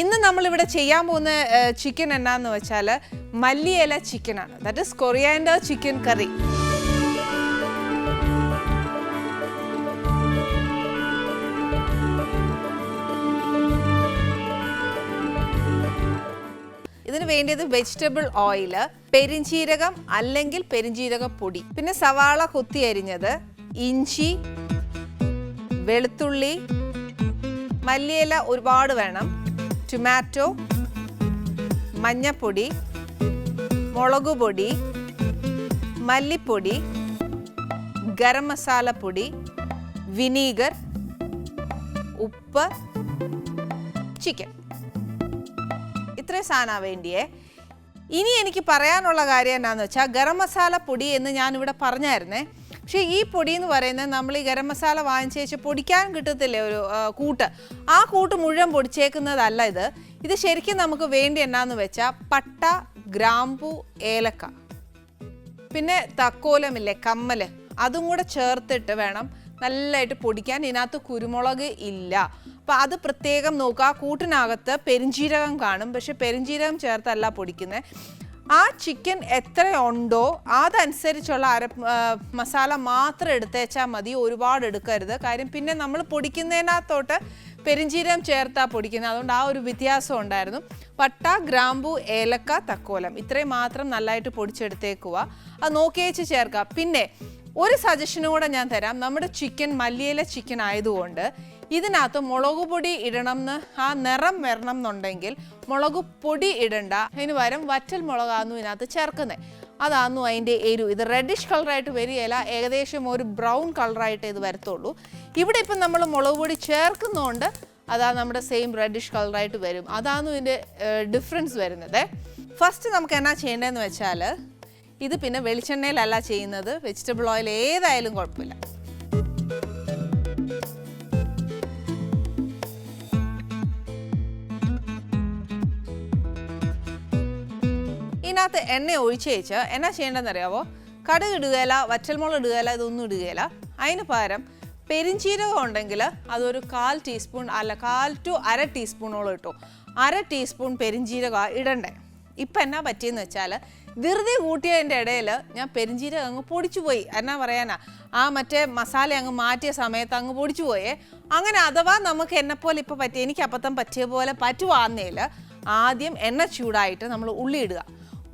ഇന്ന് നമ്മൾ ഇവിടെ ചെയ്യാൻ പോകുന്ന ചിക്കൻ എന്നാന്ന് വെച്ചാൽ മല്ലിയില ആണ്. That is coriander chicken curry ഇതിന് വേണ്ടിയത് വെജിറ്റബിൾ ഓയിൽ പെരിഞ്ചീരകം അല്ലെങ്കിൽ പെരിഞ്ചീരക പൊടി. പിന്നെ സവാള കൊത്തി അരിഞ്ഞത് ഇഞ്ചി വെളുത്തുള്ളി മല്ലിയില ഒരുപാട് വേണം. ടൊമാറ്റോ മഞ്ഞപ്പൊടി മുളക് പൊടി മല്ലിപ്പൊടി ഗരം മസാല പൊടി വിനീഗർ ഉപ്പ് ചിക്കൻ. ഇത്രയും സാധനമാണ് വേണ്ടിയേ. ഇനി എനിക്ക് പറയാനുള്ള കാര്യം എന്നാന്ന് വെച്ചാൽ ഗരം മസാല പൊടി എന്ന് ഞാനിവിടെ പറഞ്ഞായിരുന്നേ. പക്ഷേ ഈ പൊടി എന്ന് പറയുന്നത് നമ്മൾ ഈ ഗരം മസാല വാങ്ങിച്ച് വെച്ച് പൊടിക്കാൻ കിട്ടത്തില്ലേ ഒരു കൂട്ട്? ആ കൂട്ട് മുഴുവൻ പൊടിച്ചേക്കുന്നതല്ല ഇത്. ഇത് ശരിക്കും നമുക്ക് വേണ്ടി എന്നാന്ന് വെച്ചാൽ പട്ട ഗ്രാമ്പു ഏലക്ക പിന്നെ തക്കോലമില്ലേ കമ്മൽ അതും കൂടെ ചേർത്തിട്ട് വേണം നല്ലതായിട്ട് പൊടിക്കാൻ. ഇതിനകത്ത് കുരുമുളക് ഇല്ല. അപ്പം അത് പ്രത്യേകം നോക്കുക. കൂട്ടിനകത്ത് പെരിഞ്ചീരകം കാണും. പക്ഷെ പെരിഞ്ചീരകം ചേർത്തല്ല പൊടിക്കുന്നത് ആ ചിക്കൻ എത്ര ഉണ്ടോ അതനുസരിച്ചുള്ള അര മസാല മാത്രം എടുത്തേച്ചാൽ മതി. ഒരുപാട് എടുക്കരുത്. കാര്യം പിന്നെ നമ്മൾ പൊടിക്കുന്നതിനകത്തോട്ട് പെരിഞ്ചീരം ചേർത്താ പൊടിക്കുന്നത്. അതുകൊണ്ട് ആ ഒരു വ്യത്യാസം ഉണ്ടായിരുന്നു. പട്ട ഗ്രാമ്പു ഏലക്ക തക്കോലം. ഇത്രയും മാത്രം നല്ലതായിട്ട് പൊടിച്ചെടുത്തേക്കുക അത് നോക്കിയേച്ച് ചേർക്കുക പിന്നെ ഒരു സജഷനും കൂടെ ഞാൻ തരാം. നമ്മുടെ ചിക്കൻ മല്ലിയില ചിക്കൻ ആയതുകൊണ്ട് ഇതിനകത്ത് മുളക് പൊടി ഇടണം എന്ന് ആ നിറം വരണം എന്നുണ്ടെങ്കിൽ മുളക് പൊടി ഇടണ്ട. അതിന് പകരം വറ്റൽ മുളകാന്നു ഇതിനകത്ത് ചേർക്കുന്നത് അതാന്നു അതിന്റെ എരു ഇത് റെഡിഷ് കളറായിട്ട് വരികയില്ല. ഏകദേശം ഒരു ബ്രൗൺ കളറായിട്ട് ഇത് വരത്തുള്ളൂ. ഇവിടെ ഇപ്പം നമ്മൾ മുളക് പൊടി ചേർക്കുന്നതുകൊണ്ട് അതാ നമ്മുടെ സെയിം റെഡിഷ് കളറായിട്ട് വരും. അതാണ് ഇതിന്റെ ഡിഫറൻസ് വരുന്നത്. ഫസ്റ്റ് നമുക്ക് എന്നാ ചെയ്യേണ്ടതെന്ന് വെച്ചാൽ ഇത് പിന്നെ വെളിച്ചെണ്ണയിലല്ല ചെയ്യുന്നത്. വെജിറ്റബിൾ ഓയിൽ ഏതായാലും കുഴപ്പമില്ല. ഇതിനകത്ത് എണ്ണ ഒഴിച്ച് വെച്ച് എന്നാ ചെയ്യേണ്ടതെന്ന് അറിയാവോ കടുക് ഇടുകയില്ല വറ്റൽമുളക് ഇടുകയില്ല ഇതൊന്നും ഇടുകയില്ല അതിന് പകരം പെരിഞ്ചീരകം ഉണ്ടെങ്കിൽ അതൊരു കാൽ ടീസ്പൂൺ അല്ല കാൽ ടു അര ടീസ്പൂണോളം ഇട്ടു. അര ടീസ്പൂൺ പെരിഞ്ചീരകം ഇടണ്ടേ. ഇപ്പം എന്നാ പറ്റിയെന്ന് വെച്ചാൽ ധൃതി കൂട്ടിയതിന്റെ ഇടയിൽ ഞാൻ പെരിഞ്ചീരകം അങ്ങ് പൊടിച്ചു പോയി. എന്നാ പറയാനാ? ആ മറ്റേ മസാല അങ്ങ് മാറ്റിയ സമയത്ത് അങ്ങ് പൊടിച്ചു പോയേ. അങ്ങനെ അഥവാ നമുക്ക് എന്നെപ്പോലെ ഇപ്പോൾ പറ്റിയ എനിക്ക് അപ്പത്തം പറ്റിയ പോലെ പറ്റുവാന്നേൽ ആദ്യം എണ്ണ ചൂടായിട്ട് നമ്മൾ ഉള്ളി ഇടുക.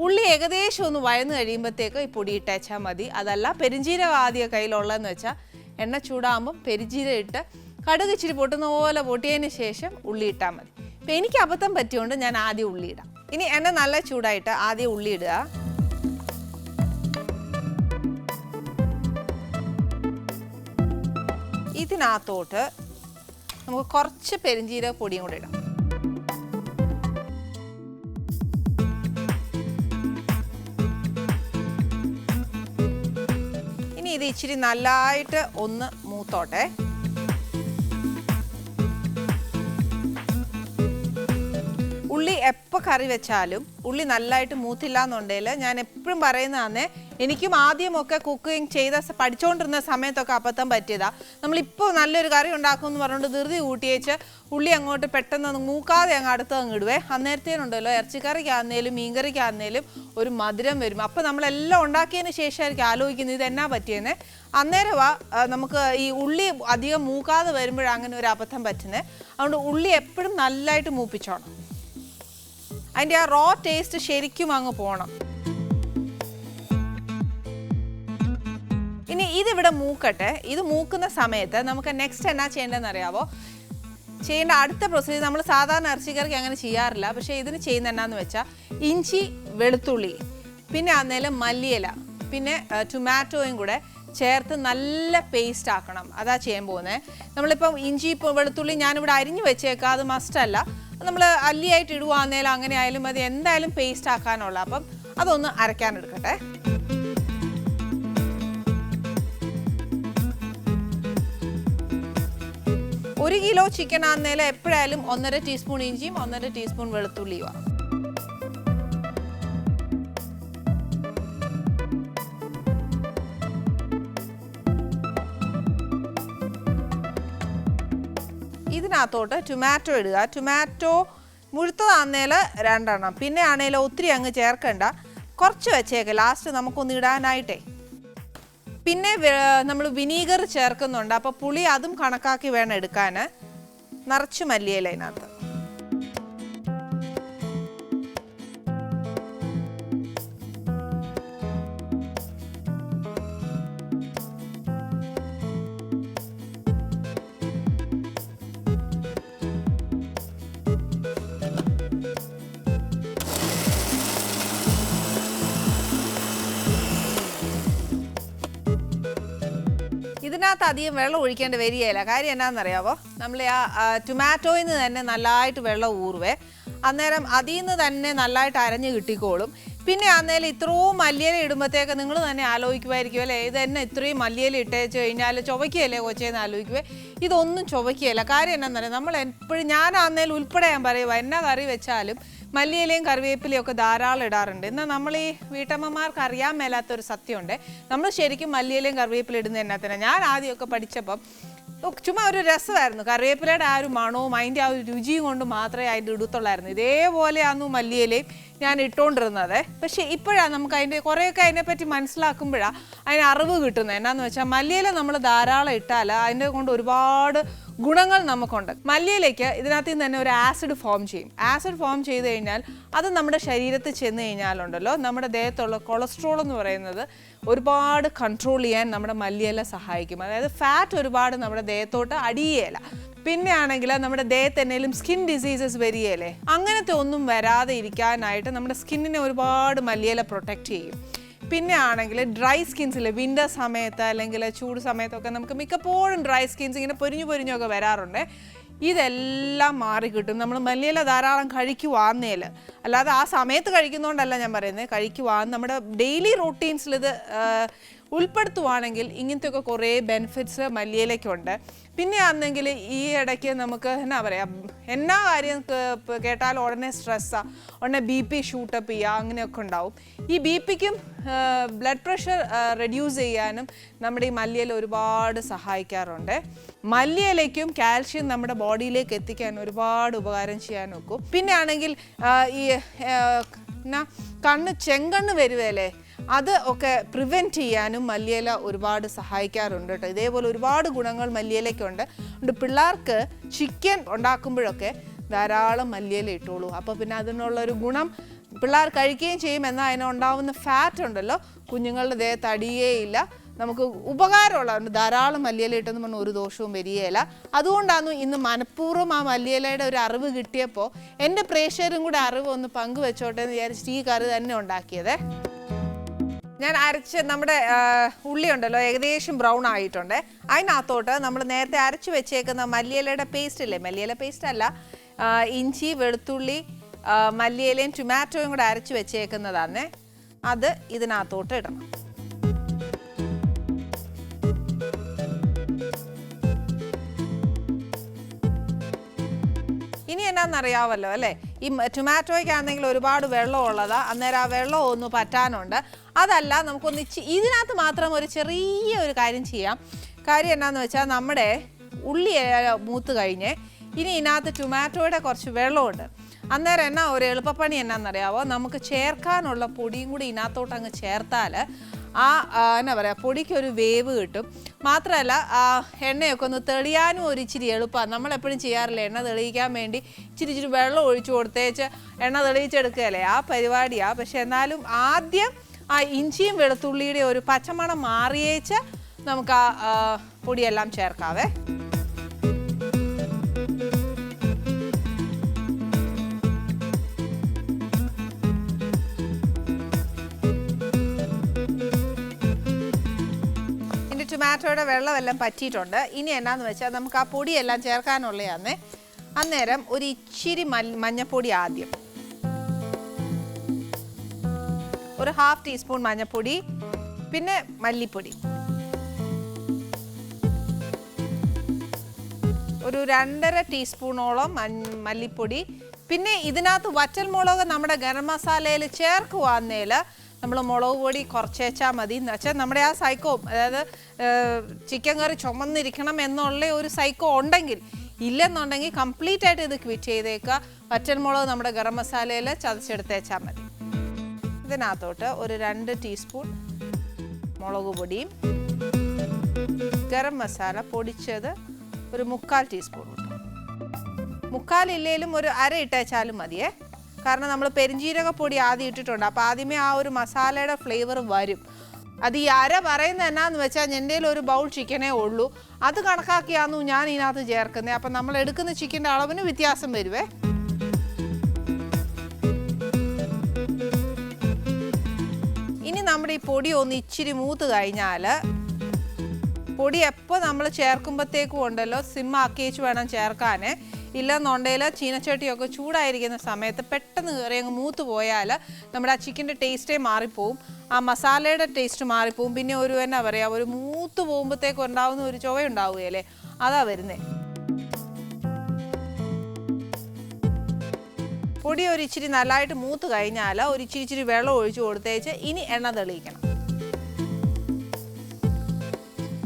ഉള്ളി ഏകദേശം ഒന്ന് വഴന്നു കഴിയുമ്പോഴത്തേക്ക് ഈ പൊടി ഇട്ടേച്ചാൽ മതി. അതല്ല പെരിഞ്ചീരകം ആദ്യം കയ്യിലുള്ളതെന്ന് വെച്ചാൽ എണ്ണ ചൂടാകുമ്പം പെരിഞ്ചീരം ഇട്ട് കടുക് ഇച്ചിരി പൊട്ടുന്ന പോലെ പൊട്ടിയതിന് ശേഷം ഉള്ളി ഇട്ടാൽ മതി. ഇപ്പം എനിക്ക് അബദ്ധം പറ്റിയോണ്ട് ഞാൻ ആദ്യം ഉള്ളി ഇടാം. ഇനി എണ്ണ നല്ല ചൂടായിട്ട് ആദ്യം ഉള്ളി ഇടുക. ഇതിനകത്തോട്ട് നമുക്ക് കുറച്ച് പെരിഞ്ചീരക പൊടിയും കൂടെ ഇടാം. ഇനി ഇത് ഇച്ചിരി നല്ലതായിട്ട് ഒന്ന് മൂത്തോട്ടെ. ഉള്ളി എപ്പോൾ കറി വെച്ചാലും ഉള്ളി നല്ലതായിട്ട് മൂത്തില്ല എന്നുണ്ടെങ്കിൽ ഞാൻ എപ്പോഴും പറയുന്നതാന്നേ എനിക്കും ആദ്യമൊക്കെ കുക്കിംഗ് ചെയ്ത പഠിച്ചുകൊണ്ടിരുന്ന സമയത്തൊക്കെ അബദ്ധം പറ്റിയതാ. നമ്മളിപ്പോൾ നല്ലൊരു കറി ഉണ്ടാക്കുമെന്ന് പറഞ്ഞുകൊണ്ട് ധൃതി കൂട്ടിയേച്ച് ഉള്ളി അങ്ങോട്ട് പെട്ടെന്ന് മൂക്കാതെ അങ്ങ് അടുത്ത് അങ്ങ് ഇടുവേ. അന്നേരത്തേനുണ്ടല്ലോ ഇറച്ചിക്കറിക്കാന്നേലും മീൻകറിക്കാന്നേലും ഒരു മധുരം വരും. അപ്പോൾ നമ്മളെല്ലാം ഉണ്ടാക്കിയതിന് ശേഷമായിരിക്കും ആലോചിക്കുന്നത് ഇത് എന്നാ പറ്റിയെന്ന്. അന്നേരമാ നമുക്ക് ഈ ഉള്ളി അധികം മൂക്കാതെ വരുമ്പോഴാണ് അങ്ങനെ ഒരു അബദ്ധം പറ്റുന്നത്. അതുകൊണ്ട് ഉള്ളി എപ്പോഴും നല്ലതായിട്ട് മൂപ്പിച്ചോണം. അതിന്റെ ആ റോ ടേസ്റ്റ് ശരിക്കും അങ്ങ് പോകണം ഇനി ഇതിവിടെ മൂക്കട്ടെ. ഇത് മൂക്കുന്ന സമയത്ത് നമുക്ക് നെക്സ്റ്റ് എന്നാ ചെയ്യേണ്ടതെന്ന് അറിയാവോ ചെയ്യേണ്ട അടുത്ത പ്രൊസീജിയർ നമ്മൾ സാധാരണ ഇറച്ചിക്കറിക്ക് അങ്ങനെ ചെയ്യാറില്ല. പക്ഷേ ഇതിന് ചെയ്യുന്ന എന്നാന്ന് വെച്ചാൽ ഇഞ്ചി വെളുത്തുള്ളി പിന്നെ അന്നേരം മല്ലിയില പിന്നെ ടൊമാറ്റോയും കൂടെ ചേർത്ത് നല്ല പേസ്റ്റ് ആക്കണം. അതാ ചെയ്യാൻ പോകുന്നത് നമ്മളിപ്പം ഇഞ്ചി ഇപ്പോൾ വെളുത്തുള്ളി ഞാനിവിടെ അരിഞ്ഞു വെച്ചേക്കാം. അത് മസ്റ്റല്ല നമ്മൾ അല്ലിയായിട്ട് ഇടുവാന്നേലും അങ്ങനെ ആയാലും മതി എന്തായാലും പേസ്റ്റ് ആക്കാനുള്ള. അപ്പം അതൊന്ന് അരയ്ക്കാനെടുക്കട്ടെ ഒരു കിലോ ചിക്കൻ ആന്നേലും എപ്പോഴായാലും ഒന്നര ടീസ്പൂൺ ഇഞ്ചിയും ഒന്നര ടീസ്പൂൺ വെളുത്തുള്ളിയുമാണ് ഇതിനകത്തോട്ട് ടൊമാറ്റോ ഇടുക. ടൊമാറ്റോ മുഴുത്തതാന്നേൽ രണ്ടെണ്ണം. പിന്നെ ആണേൽ ഒത്തിരി അങ്ങ് ചേർക്കണ്ട. കുറച്ച് വെച്ചേക്ക്. ലാസ്റ്റ് നമുക്കൊന്ന് ഇടാനായിട്ടേ. പിന്നെ നമ്മൾ വിനീഗർ ചേർക്കുന്നുണ്ട്. അപ്പോൾ പുളി അതും കണക്കാക്കി വേണം എടുക്കാൻ നിറച്ച് മല്ലിയില അതിനകത്ത് ഇതിനകത്ത് അധികം വെള്ളം ഒഴിക്കേണ്ടി വരികയില്ല. കാര്യം എന്നാണെന്നറിയാവോ നമ്മൾ ആ ടൊമാറ്റോയിൽ നിന്ന് തന്നെ നല്ലതായിട്ട് വെള്ളം ഊറുവേ. അന്നേരം അതിൽ നിന്ന് തന്നെ നല്ലതായിട്ട് അരഞ്ഞ് കിട്ടിക്കോളും. പിന്നെ അന്നേരം ഇത്രയും മല്ലിയില ഇടുമ്പോഴത്തേക്ക് നിങ്ങൾ തന്നെ ആലോചിക്കുമായിരിക്കും അല്ലേ? ഇത് തന്നെ ഇത്രയും മല്ലിയില ഇട്ടേച്ച് കഴിഞ്ഞാൽ ചുവയ്ക്കുകയല്ലേ കൊച്ചേന്ന് ആലോചിക്കുവേ? ഇതൊന്നും ചുവയ്ക്കുകയില്ല കാര്യം എന്നാന്നറിയാം? നമ്മൾ എപ്പോഴും ഞാൻ അന്നേരം ഉൾപ്പെടെ ഞാൻ പറയുക എന്നാ കറി വെച്ചാലും മല്ലിയിലയും കറിവേപ്പിലയും ഒക്കെ ധാരാളം ഇടാറുണ്ട്. എന്നാൽ നമ്മൾ ഈ വീട്ടമ്മമാർക്ക് അറിയാൻ മേലാത്തൊരു സത്യമുണ്ട്. നമ്മൾ ശരിക്കും മല്ലിയിലയും കറിവേപ്പില ഇടുന്ന തന്നെ ഞാൻ ആദ്യമൊക്കെ പഠിച്ചപ്പം ചുമ്മാ ഒരു രസമായിരുന്നു. കറിവേപ്പിലയുടെ ആ ഒരു മണവും അതിന്റെ ആ ഒരു രുചിയും കൊണ്ട് മാത്രമേ അതിന്റെ ഇടുത്തുള്ളായിരുന്നു. ഇതേപോലെയാന്നു മല്ലിയിലയും ഞാൻ ഇട്ടുകൊണ്ടിരുന്നത്. പക്ഷേ ഇപ്പോഴാണ് നമുക്ക് അതിന്റെ കുറേയൊക്കെ അതിനെപ്പറ്റി മനസ്സിലാക്കുമ്പോഴാണ് അതിന് അറിവ് കിട്ടുന്നത്. എന്നാന്ന് വെച്ചാൽ മല്ലിയില നമ്മൾ ധാരാളം ഇട്ടാൽ അതിന്റെ കൊണ്ട് ഒരുപാട് ഗുണങ്ങൾ നമുക്കുണ്ട്. മല്ലിയിലേക്ക് ഇതിനകത്ത് നിന്ന് തന്നെ ഒരു ആസിഡ് ഫോം ചെയ്യും. ആസിഡ് ഫോം ചെയ്ത് കഴിഞ്ഞാൽ അത് നമ്മുടെ ശരീരത്തിൽ ചെന്ന് കഴിഞ്ഞാലുണ്ടല്ലോ നമ്മുടെ ദേഹത്തുള്ള കൊളസ്ട്രോൾ എന്ന് പറയുന്നത് ഒരുപാട് കൺട്രോൾ ചെയ്യാൻ നമ്മുടെ മല്ലിയില സഹായിക്കും. അതായത് ഫാറ്റ് ഒരുപാട് നമ്മുടെ ദേഹത്തോട്ട് അടിയേല. പിന്നെ ആണെങ്കിൽ നമ്മുടെ ദേഹത്ത് എന്തെങ്കിലും സ്കിൻ ഡിസീസസ് വരികയല്ലേ? അങ്ങനത്തെ ഒന്നും വരാതെ ഇരിക്കാനായിട്ട് നമ്മുടെ സ്കിന്നിനെ ഒരുപാട് മല്ലിയില പ്രൊട്ടക്റ്റ് ചെയ്യും. പിന്നെ ആണെങ്കിൽ ഡ്രൈ സ്കിൻസിൽ വിന്റർ സമയത്ത് അല്ലെങ്കിൽ ചൂട് സമയത്തൊക്കെ നമുക്ക് മിക്കപ്പോഴും ഡ്രൈ സ്കിൻസ് ഇങ്ങനെ പൊരിഞ്ഞു പൊരിഞ്ഞൊക്കെ വരാറുണ്ട്. ഇതെല്ലാം മാറി കിട്ടും. നമ്മൾ മല്ലിയില ധാരാളം കഴിക്കുവാന്നേൽ അല്ലാതെ ആ സമയത്ത് കഴിക്കുന്നതുകൊണ്ടല്ല ഞാൻ പറയുന്നത് കഴിക്കുവാൻ നമ്മുടെ ഡെയിലി റൂട്ടീൻസിൽ ഇത് ഉൾപ്പെടുത്തുവാണെങ്കിൽ ഇങ്ങനത്തെയൊക്കെ കുറേ ബെനിഫിറ്റ്സ് മല്ലിയിലേക്കുണ്ട് പിന്നെ ആണെങ്കിൽ ഈ ഇടയ്ക്ക് നമുക്ക് എന്നാ പറയുക എന്നാ കാര്യം കേട്ടാൽ ഉടനെ സ്ട്രെസ്സാണ് ഉടനെ ബി പി ഷൂട്ടപ്പ് ചെയ്യുക അങ്ങനെയൊക്കെ ഉണ്ടാവും. ഈ ബി പിക്കും ബ്ലഡ് പ്രഷർ റെഡ്യൂസ് ചെയ്യാനും നമ്മുടെ ഈ മല്ലിയില ഒരുപാട് സഹായിക്കാറുണ്ട്. മല്ലിയിലയ്ക്കും കാൽഷ്യം നമ്മുടെ ബോഡിയിലേക്ക് എത്തിക്കാൻ ഒരുപാട് ഉപകാരം ചെയ്യാൻ നോക്കും പിന്നെ ആണെങ്കിൽ ഈ എന്നാ കണ്ണ് ചെങ്കണ്ണ് വരുവല്ലേ അത് ഒക്കെ പ്രിവെന്റ് ചെയ്യാനും മല്ലിയില ഒരുപാട് സഹായിക്കാറുണ്ട് കേട്ടോ ഇതേപോലെ ഒരുപാട് ഗുണങ്ങൾ മല്ലിയിലയ്ക്കുണ്ട്. അതുകൊണ്ട് പിള്ളേർക്ക് ചിക്കൻ ഉണ്ടാക്കുമ്പോഴൊക്കെ ധാരാളം മല്ലിയില ഇട്ടോളൂ. അപ്പോൾ പിന്നെ അതിനുള്ളൊരു ഗുണം പിള്ളേർ കഴിക്കുകയും ചെയ്യും. എന്നാൽ അതിനുണ്ടാവുന്ന ഫാറ്റ് ഉണ്ടല്ലോ കുഞ്ഞുങ്ങളുടെ ദേഹത്ത് അടിയേയില്ല നമുക്ക് ഉപകാരമുള്ളതുകൊണ്ട് ധാരാളം മല്ലിയില ഇട്ടെന്ന് പറഞ്ഞാൽ ഒരു ദോഷവും വരികയില്ല. അതുകൊണ്ടാണ് ഇന്ന് മനഃപൂർവം ആ മല്ലിയിലയുടെ ഒരു അറിവ് കിട്ടിയപ്പോൾ എന്റെ പ്രേക്ഷകരും കൂടെ അറിവ് ഒന്ന് പങ്കുവെച്ചോട്ടെ എന്ന് വിചാരിച്ചിട്ട് ഈ കറി തന്നെ ഉണ്ടാക്കിയതേ. ഞാൻ അരച്ച് നമ്മുടെ ഉള്ളി ഉണ്ടല്ലോ ഏകദേശം ബ്രൗൺ ആയിട്ടുണ്ട്. അതിനകത്തോട്ട് നമ്മൾ നേരത്തെ അരച്ച് വെച്ചേക്കുന്ന മല്ലിയിലയുടെ പേസ്റ്റ് ഇല്ലേ? മല്ലിയില പേസ്റ്റ് അല്ല ഇഞ്ചി വെളുത്തുള്ളി മല്ലിയിലയും ടൊമാറ്റോയും കൂടെ അരച്ച് വെച്ചേക്കുന്നതാണ് അത് ഇതിനകത്തോട്ട് ഇടണം. ഇനി എന്നാന്നറിയാവല്ലോ അല്ലേ? ഈ ടൊമാറ്റോയ്ക്കാണെങ്കിൽ ഒരുപാട് വെള്ളം ഉള്ളതാ അന്നേരം ആ വെള്ളം ഒന്ന് പറ്റാനുണ്ട്. അതല്ല നമുക്കൊന്ന് ഇതിനകത്ത് മാത്രം ഒരു ചെറിയ ഒരു കാര്യം ചെയ്യാം. കാര്യം എന്നാന്ന് വെച്ചാൽ നമ്മുടെ ഉള്ളി മൂത്ത് കഴിഞ്ഞ് ഇനി ഇതിനകത്ത് ടൊമാറ്റോയുടെ കുറച്ച് വെള്ളമുണ്ട്. അന്നേരം എന്നാ ഒരു എളുപ്പപ്പണി എന്നാന്നറിയാവോ? നമുക്ക് ചേർക്കാനുള്ള പൊടിയും കൂടി ഇതിനകത്തോട്ട് അങ്ങ് ചേർത്താൽ ആ എന്നാ പറയുക പൊടിക്ക് ഒരു വേവ് കിട്ടും. മാത്രമല്ല എണ്ണയൊക്കെ ഒന്ന് തെളിയാനും ഒരു ഇച്ചിരി എളുപ്പമാണ് നമ്മളെപ്പോഴും ചെയ്യാറില്ല എണ്ണ തെളിയിക്കാൻ വേണ്ടി ഇച്ചിരി ഇച്ചിരി വെള്ളം ഒഴിച്ചു കൊടുത്തേച്ച് എണ്ണ തെളിയിച്ചെടുക്കുകയല്ലേ? ആ പരിപാടിയാണ് പക്ഷെ എന്നാലും ആദ്യം ആ ഇഞ്ചിയും വെളുത്തുള്ളിയുടെ ഒരു പച്ചമണം മാറിയേച്ച് നമുക്ക് ആ, പൊടിയെല്ലാം ചേർക്കാവേ. ടൊമാറ്റോയുടെ വെള്ളമെല്ലാം പറ്റിയിട്ടുണ്ട്. ഇനി എന്നാന്ന് വെച്ചാൽ നമുക്ക് ആ പൊടിയെല്ലാം ചേർക്കാനുള്ളതാന്നേ അന്നേരം ഒരു ഇച്ചിരി മഞ്ഞപ്പൊടി ആദ്യം. ഒരു ഹാഫ് ടീസ്പൂൺ മഞ്ഞപ്പൊടി പിന്നെ മല്ലിപ്പൊടി. ഒരു രണ്ടര ടീസ്പൂണോളം മല്ലിപ്പൊടി. പിന്നെ ഇതിനകത്ത് വറ്റൽമുളക് നമ്മുടെ ഗരം മസാലയിൽ ചേർക്കുവാന്നേൽ നമ്മൾ മുളക് പൊടി കുറച്ചേച്ചാൽ മതി. എന്ന് വെച്ചാൽ നമ്മുടെ ആ സൈക്കോ അതായത് ചിക്കൻ കറി ചുമന്നിരിക്കണം എന്നുള്ള ഒരു സൈക്കോ ഉണ്ടെങ്കിൽ ഇല്ലെന്നുണ്ടെങ്കിൽ കംപ്ലീറ്റ് ആയിട്ട് ഇത് ക്വിറ്റ് ചെയ്തേക്കുക. വറ്റൽമുളക് നമ്മുടെ ഗരം മസാലയിൽ ചതച്ചെടുത്തേച്ചാൽ മതി. ഇതിനകത്തോട്ട് ഒരു രണ്ട് ടീസ്പൂൺ മുളക് പൊടിയും ഗരം മസാല പൊടിച്ചത് ഒരു മുക്കാൽ ടീസ്പൂൺ മുക്കാൽ ഇല്ലേലും ഒരു അര ഇട്ടേച്ചാലും മതിയേ. കാരണം നമ്മൾ പെരിഞ്ചീരകപ്പൊടി ആദ്യം ഇട്ടിട്ടുണ്ട്. അപ്പോൾ ആദ്യമേ ആ ഒരു മസാലയുടെ ഫ്ലേവർ വരും. അത് ഈ അര പറയുന്നത് എന്നാന്ന് വെച്ചാൽ എന്റെ ഒരു ബൗൾ ചിക്കനേ ഉള്ളൂ. അത് കണക്കാക്കിയാന്നു ഞാൻ ഇതിനകത്ത് ചേർക്കുന്നത് അപ്പം നമ്മൾ എടുക്കുന്ന ചിക്കന്റെ അളവിന് വ്യത്യാസം വരുവേ. ഇനി നമ്മുടെ ഈ പൊടി ഒന്ന് ഇച്ചിരി മൂത്ത് കഴിഞ്ഞാൽ പൊടി എപ്പോൾ നമ്മൾ ചേർക്കുമ്പോഴത്തേക്കും ഉണ്ടല്ലോ സിം ആക്കി വേണം ചേർക്കാൻ ഇല്ലെന്നുണ്ടെങ്കിൽ ചീനച്ചട്ടിയൊക്കെ ചൂടായിരിക്കുന്ന സമയത്ത് പെട്ടെന്ന് കയറി അങ്ങ് മൂത്ത് പോയാൽ നമ്മുടെ ആ ചിക്കന്റെ ടേസ്റ്റേ മാറിപ്പോവും. ആ മസാലയുടെ ടേസ്റ്റ് മാറിപ്പോവും. പിന്നെ ഒരു എന്നാ പറയുക ഒരു മൂത്ത് പോകുമ്പോഴത്തേക്ക് ഉണ്ടാവുന്ന ഒരു ചുവ ഉണ്ടാവുകയല്ലേ അതാ വരുന്നത് പൊടി ഒരു ഇച്ചിരി നല്ലതായിട്ട് മൂത്ത് കഴിഞ്ഞാൽ ഒരു ഇച്ചിരി ഇച്ചിരി വെള്ളം ഒഴിച്ചു കൊടുത്തേച്ച് ഇനി എണ്ണ തെളിയിക്കണം.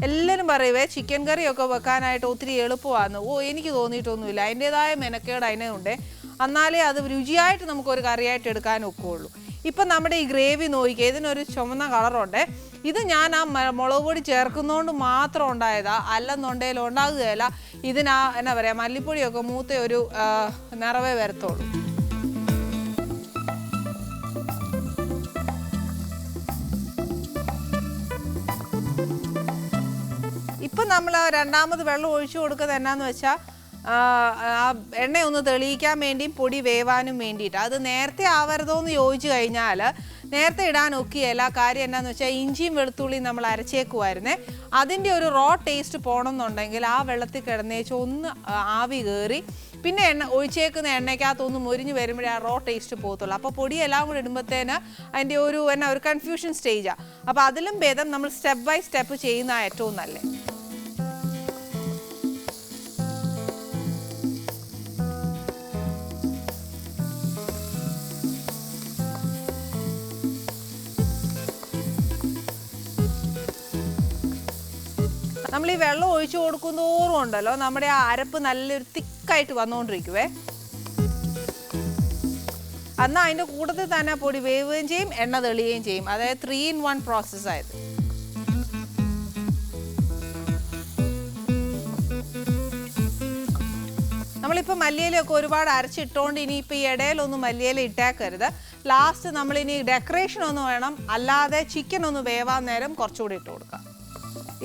എല്ലാവരും പറയുവേ ചിക്കൻ കറിയൊക്കെ വെക്കാനായിട്ട് ഒത്തിരി എളുപ്പമാണ് ഓ എനിക്ക് തോന്നിയിട്ടൊന്നുമില്ല. അതിന്റെതായ മെനക്കേട് അതിനുണ്ട്. എന്നാലേ അത് രുചിയായിട്ട് നമുക്കൊരു കറിയായിട്ട് എടുക്കാൻ ഒക്കുകയുള്ളൂ ഇപ്പം നമ്മുടെ ഈ ഗ്രേവി നോക്കിക്കുക ഇതിനൊരു ചുമന്ന കളറുണ്ട്. ഇത് ഞാൻ ആ മുളക് പൊടി ചേർക്കുന്നതുകൊണ്ട് മാത്രം ഉണ്ടായതാ. അല്ലെന്നുണ്ടെങ്കിൽ ഉണ്ടാകുകയില്ല. ഇതിനാ എന്നാ പറയുക മല്ലിപ്പൊടിയൊക്കെ മൂത്ത ഒരു നിറവേ വരത്തുള്ളൂ. ഇപ്പം നമ്മൾ രണ്ടാമത് വെള്ളം ഒഴിച്ചു കൊടുക്കുന്നത് എന്നാന്ന് വെച്ചാൽ ആ എണ്ണ ഒന്ന് തെളിയിക്കാൻ വേണ്ടിയും പൊടി വേവാനും വേണ്ടിയിട്ട്. അത് നേരത്തെ ആവരുതോന്ന് ചോദിച്ചു കഴിഞ്ഞാൽ നേരത്തെ ഇടാൻ ഒക്കെയല്ല. കാര്യം എന്നാന്ന് വെച്ചാൽ ഇഞ്ചിയും വെളുത്തുള്ളിയും നമ്മൾ അരച്ചേക്കുമായിരുന്നേ അതിന്റെ ഒരു റോ ടേസ്റ്റ് പോകണമെന്നുണ്ടെങ്കിൽ ആ വെള്ളത്തിൽ കിടന്നേച്ച് ഒന്ന് ആവി കയറി പിന്നെ എണ്ണ ഒഴിച്ചേക്കുന്ന എണ്ണയ്ക്കകത്തൊന്ന് മൊരിഞ്ഞ് വരുമ്പോഴേ ആ റോ ടേസ്റ്റ് പോകത്തുള്ളൂ. അപ്പോൾ പൊടി എല്ലാം കൂടെ ഇടുമ്പോഴത്തേന് അതിന്റെ ഒരു എന്നാ ഒരു കൺഫ്യൂഷൻ സ്റ്റേജാണ് അപ്പോൾ അതിലും ഭേദം നമ്മൾ സ്റ്റെപ്പ് ബൈ സ്റ്റെപ്പ് ചെയ്യുന്ന ഏറ്റവും നല്ലത്. ഈ വെള്ളം ഒഴിച്ചു കൊടുക്കുന്നതോറും ഉണ്ടല്ലോ. നമ്മുടെ ആ അരപ്പ് നല്ലൊരു തിക്കായിട്ട് വന്നുകൊണ്ടിരിക്കുവേ എന്നാൽ അതിന്റെ കൂട്ടത്തിൽ തന്നെ പൊടി വേവുകയും ചെയ്യും എണ്ണ തെളിയുകയും ചെയ്യും. അതായത് ത്രീ ഇൻ വൺ പ്രോസസ് ആയത്. നമ്മളിപ്പോൾ മല്ലിയിലൊക്കെ ഒരുപാട് അരച്ചിട്ടുകൊണ്ട് ഇനിയിപ്പോൾ ഈ ഇടയിലൊന്നും മല്ലിയില ഇട്ടേക്കരുത്. ലാസ്റ്റ് നമ്മളിനി ഡെക്കറേഷൻ ഒന്ന് വേണം. അല്ലാതെ ചിക്കൻ ഒന്ന് വേവാൻ നേരം കുറച്ചുകൂടി ഇട്ട് കൊടുക്കാം.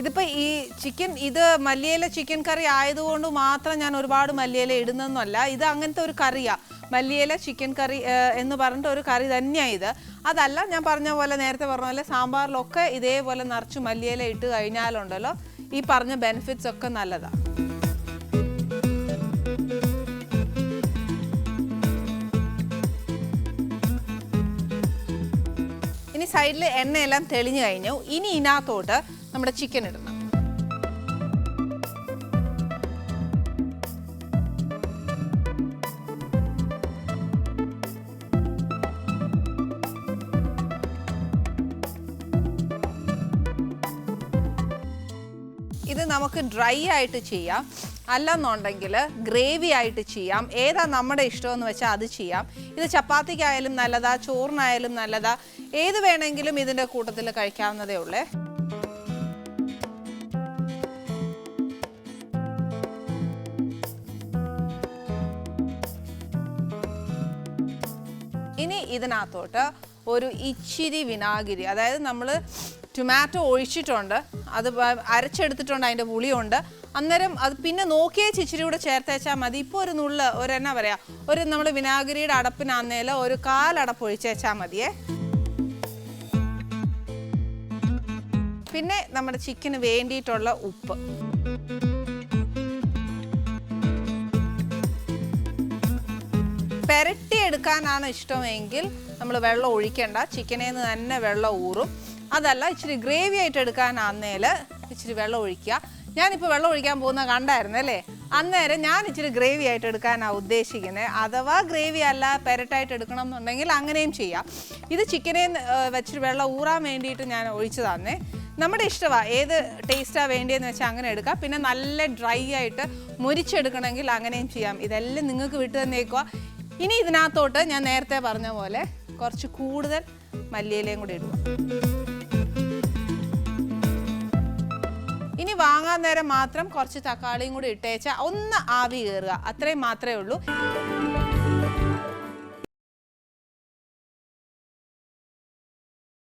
ഇതിപ്പോൾ ഈ ചിക്കൻ ഇത് മല്ലിയില ചിക്കൻ കറി ആയതുകൊണ്ട് മാത്രം ഞാൻ ഒരുപാട് മല്ലിയില ഇടുന്നൊന്നുമല്ല. ഇത് അങ്ങനത്തെ ഒരു കറിയാണ് മല്ലിയില ചിക്കൻ കറി എന്ന് പറഞ്ഞിട്ട് ഒരു കറി തന്നെയാണ് ഇത്. അതല്ല ഞാൻ പറഞ്ഞ പോലെ നേരത്തെ പറഞ്ഞ പോലെ സാമ്പാറിലൊക്കെ ഇതേപോലെ നിറച്ച് മല്ലിയില ഇട്ട് കഴിഞ്ഞാലുണ്ടല്ലോ ഈ പറഞ്ഞ ബെനിഫിറ്റ്സ് ഒക്കെ നല്ലതാണ് ഇനി സൈഡിൽ എണ്ണയെല്ലാം തെളിഞ്ഞു കഴിഞ്ഞു. ഇനി ഇതിനകത്തോട്ട് നമ്മുടെ ചിക്കൻ ഇടണം. ഇത് നമുക്ക് ഡ്രൈ ആയിട്ട് ചെയ്യാം. അല്ലെന്നുണ്ടെങ്കിൽ ഗ്രേവി ആയിട്ട് ചെയ്യാം. ഏതാ നമ്മുടെ ഇഷ്ടമെന്ന് വെച്ചാൽ അത് ചെയ്യാം. ഇത് ചപ്പാത്തിക്കായാലും നല്ലതാ ചോറിനായാലും നല്ലതാ. ഏത് വേണമെങ്കിലും ഇതിന്റെ കൂട്ടത്തിൽ കഴിക്കാവുന്നതേ ഉള്ളേ. ഇനി ഇതിനകത്തോട്ട് ഒരു ഇച്ചിരി വിനാഗിരി. അതായത് നമ്മൾ ടൊമാറ്റോ ഒഴിച്ചിട്ടുണ്ട് അത് അരച്ചെടുത്തിട്ടുണ്ട് അതിന്റെ പുളിയുണ്ട്. അന്നേരം അത് പിന്നെ നോക്കിയേച്ച് ഇച്ചിരി കൂടെ ചേർത്തേച്ചാൽ മതി. ഇപ്പോൾ ഒരു നുള്ള ഒരു എന്നാ പറയുക ഒരു നമ്മൾ വിനാഗിരിയുടെ അടപ്പിനാന്നേൽ ഒരു കാലടപ്പ് ഒഴിച്ചേച്ചാൽ മതിയേ. പിന്നെ നമ്മുടെ ചിക്കന് വേണ്ടിയിട്ടുള്ള ഉപ്പ്. പെരട്ടി എടുക്കാനാണ് ഇഷ്ടമെങ്കിൽ നമ്മൾ വെള്ളം ഒഴിക്കേണ്ട. ചിക്കനിൽ നിന്ന് തന്നെ വെള്ളം ഊറും. അതല്ല ഇച്ചിരി ഗ്രേവി ആയിട്ട് എടുക്കാനാന്നേൽ ഇച്ചിരി വെള്ളം ഒഴിക്കുക. ഞാനിപ്പോൾ വെള്ളം ഒഴിക്കാൻ പോകുന്ന കണ്ടായിരുന്നു അല്ലേ? അന്നേരം ഞാൻ ഇച്ചിരി ഗ്രേവി ആയിട്ട് എടുക്കാനാണ് ഉദ്ദേശിക്കുന്നത് അഥവാ ഗ്രേവി അല്ല പെരട്ടായിട്ട് എടുക്കണം എന്നുണ്ടെങ്കിൽ അങ്ങനെയും ചെയ്യാം. ഇത് ചിക്കനെ വെച്ചിട്ട് വെള്ളം ഊറാൻ വേണ്ടിയിട്ട് ഞാൻ ഒഴിച്ചു തന്നെ. നമ്മുടെ ഇഷ്ടമാണ് ഏത് ടേസ്റ്റാണ് വേണ്ടിയെന്ന് വെച്ചാൽ അങ്ങനെ എടുക്കാം. പിന്നെ നല്ല ഡ്രൈ ആയിട്ട് മുരിച്ചെടുക്കണമെങ്കിൽ അങ്ങനെയും ചെയ്യാം. ഇതെല്ലാം നിങ്ങൾക്ക് വിട്ടു തന്നേക്കുക ഇനി ഇതിനകത്തോട്ട് ഞാൻ നേരത്തെ പറഞ്ഞ പോലെ കുറച്ച് കൂടുതൽ മല്ലിയിലയും കൂടി ഇടുക. ഇനി വാങ്ങാൻ നേരം മാത്രം കുറച്ച് തക്കാളിയും കൂടി ഇട്ടേച്ചാൽ ഒന്ന് ആവി കയറുക അത്രയും മാത്രമേ ഉള്ളൂ.